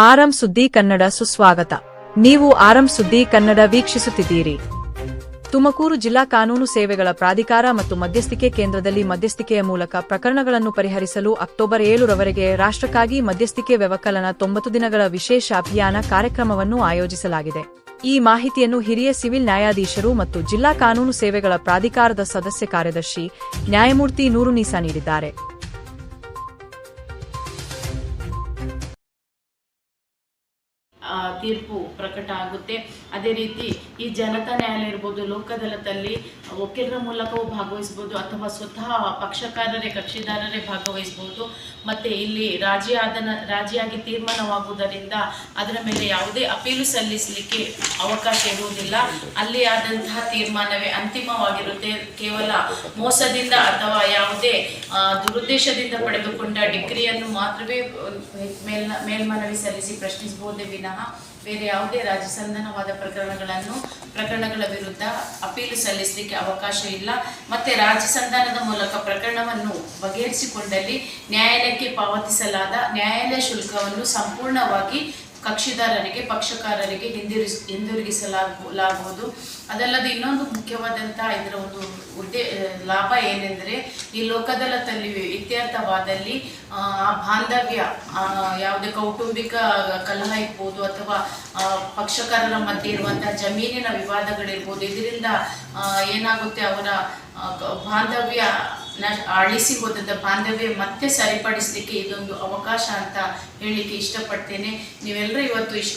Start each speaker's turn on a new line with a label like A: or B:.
A: ಆರಂ ಸುದ್ದಿ ಕನ್ನಡ ಸುಸ್ವಾಗತ. ನೀವು ಆರಂ ಸುದ್ದಿ ಕನ್ನಡ ವೀಕ್ಷಿಸುತ್ತಿದ್ದೀರಿ. ತುಮಕೂರು ಜಿಲ್ಲಾ ಕಾನೂನು ಸೇವೆಗಳ ಪ್ರಾಧಿಕಾರ ಮತ್ತು ಮಧ್ಯಸ್ಥಿಕೆ ಕೇಂದ್ರದಲ್ಲಿ ಮಧ್ಯಸ್ಥಿಕೆಯ ಮೂಲಕ ಪ್ರಕರಣಗಳನ್ನು ಪರಿಹರಿಸಲು ಅಕ್ಟೋಬರ್ ಏಳರವರೆಗೆ ರಾಷ್ಟ್ರಕ್ಕಾಗಿ ಮಧ್ಯಸ್ಥಿಕೆ ವ್ಯವಕಲನ ತೊಂಬತ್ತು ದಿನಗಳ ವಿಶೇಷ ಅಭಿಯಾನ ಕಾರ್ಯಕ್ರಮವನ್ನು ಆಯೋಜಿಸಲಾಗಿದೆ. ಈ ಮಾಹಿತಿಯನ್ನು ಹಿರಿಯ ಸಿವಿಲ್ ನ್ಯಾಯಾಧೀಶರು ಮತ್ತು ಜಿಲ್ಲಾ ಕಾನೂನು ಸೇವೆಗಳ ಪ್ರಾಧಿಕಾರದ ಸದಸ್ಯ ಕಾರ್ಯದರ್ಶಿ ನ್ಯಾಯಮೂರ್ತಿ ನೂರುನೀಸಾ ನೀಡಿದ್ದಾರೆ.
B: ತೀರ್ಪು ಪ್ರಕಟ ಆಗುತ್ತೆ. ಅದೇ ರೀತಿ ಈ ಜನತಾ ನ್ಯಾಯಾಲಯ ಇರ್ಬೋದು ಲೋಕದಳದಲ್ಲಿ ವಕೀಲರ ಮೂಲಕವೂ ಭಾಗವಹಿಸ್ಬೋದು, ಅಥವಾ ಸ್ವತಃ ಪಕ್ಷಕಾರರೇ, ಕಕ್ಷಿದಾರರೇ ಭಾಗವಹಿಸ್ಬೋದು. ಮತ್ತು ಇಲ್ಲಿ ರಾಜಿ ಆದನ, ರಾಜಿಯಾಗಿ ತೀರ್ಮಾನವಾಗುವುದರಿಂದ ಅದರ ಮೇಲೆ ಯಾವುದೇ ಅಪೀಲು ಸಲ್ಲಿಸಲಿಕ್ಕೆ ಅವಕಾಶ ಇರುವುದಿಲ್ಲ. ಅಲ್ಲಿ ಆದಂತಹ ತೀರ್ಮಾನವೇ ಅಂತಿಮವಾಗಿರುತ್ತೆ. ಕೇವಲ ಮೋಸದಿಂದ ಅಥವಾ ಯಾವುದೇ ದುರುದ್ದೇಶದಿಂದ ಪಡೆದುಕೊಂಡ ಡಿಗ್ರಿಯನ್ನು ಮಾತ್ರವೇ ಮೇಲ್ ಮೇಲ್ಮನವಿ ಸಲ್ಲಿಸಿ ಪ್ರಶ್ನಿಸಬಹುದೇ ವಿನಃ? ಬೇರೆ ಯಾವುದೇ ರಾಜಸಂಧಾನವಾದ ಪ್ರಕರಣಗಳನ್ನು, ಪ್ರಕರಣಗಳ ವಿರುದ್ಧ ಅಪೀಲು ಸಲ್ಲಿಸಲಿಕ್ಕೆ ಅವಕಾಶ ಇಲ್ಲ. ಮತ್ತೆ ರಾಜಸಂಧಾನದ ಮೂಲಕ ಪ್ರಕರಣವನ್ನು ಬಗೆಹರಿಸಿಕೊಂಡಲ್ಲಿ ನ್ಯಾಯಾಲಯಕ್ಕೆ ಪಾವತಿಸಲಾದ ನ್ಯಾಯಾಲಯ ಶುಲ್ಕವನ್ನು ಸಂಪೂರ್ಣವಾಗಿ ಕಕ್ಷಿದಾರರಿಗೆ, ಪಕ್ಷಕಾರರಿಗೆ ಹಿಂದಿರಿಸ್ ಹಿಂದಿರುಗಿಸಲಾಗುವುದು ಅದಲ್ಲದೆ ಇನ್ನೊಂದು ಮುಖ್ಯವಾದಂತಹ ಇದರ ಒಂದು ಉದ್ದೇ ಲಾಭ ಏನೆಂದರೆ ಈ ಲೋಕದಲ್ಲ ತಲ್ಲಿವೆ ಇತ್ಯರ್ಥವಾದಲ್ಲಿ, ಆ ಬಾಂಧವ್ಯ ಯಾವುದೇ ಕೌಟುಂಬಿಕ ಕಲಹ ಇರ್ಬೋದು ಅಥವಾ ಪಕ್ಷಕಾರರ ಮಧ್ಯೆ ಇರುವಂತಹ ಜಮೀನಿನ ವಿವಾದಗಳಿರ್ಬೋದು, ಇದರಿಂದ ಏನಾಗುತ್ತೆ ಅವರ ಬಾಂಧವ್ಯ ಅಳಿಸಿ ಹೋದಂಥ ಬಾಂಧವ್ಯ ಮತ್ತೆ ಸರಿಪಡಿಸಲಿಕ್ಕೆ ಇದೊಂದು ಅವಕಾಶ ಅಂತ ಹೇಳಲಿಕ್ಕೆ ಇಷ್ಟಪಡ್ತೇನೆ. ನೀವೆಲ್ಲರೂ ಇವತ್ತು ಇಷ್ಟ